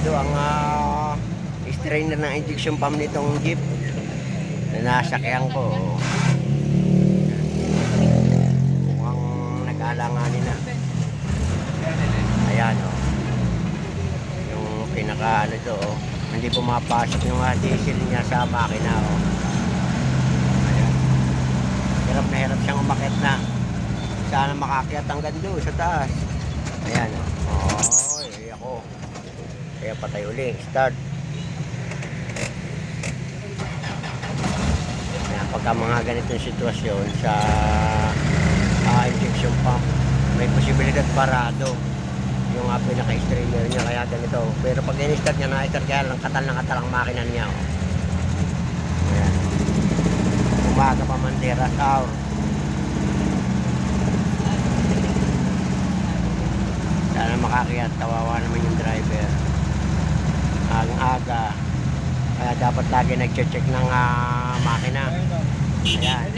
parado ang uh, strainer ng injection pump nitong jeep na nasakyan ko. Mukhang nag-alanganin na. Ayan o. Yung pinaka ano to oh. Hindi pumapasok yung uh, diesel niya sa makina o. Ayan. Hirap na hirap siyang umakit na. Sana makakyat hanggang doon sa taas. Ayan o. Oh. Ako. Kaya patay uli. Start. Ayan, pagka mga ganitong sitwasyon sa ah, injection pump, may posibilidad parado yung uh, pinaka-strainer niya kaya ganito. Pero pag in-start niya na-start kaya lang katal na katal ang makina niya. Oh. Ayan. Umaga pa man tira hour. Sana makakiyat, kawawa naman yung driver. Ang aga. Kaya dapat lagi nag-check ng ah, makina. Ayan.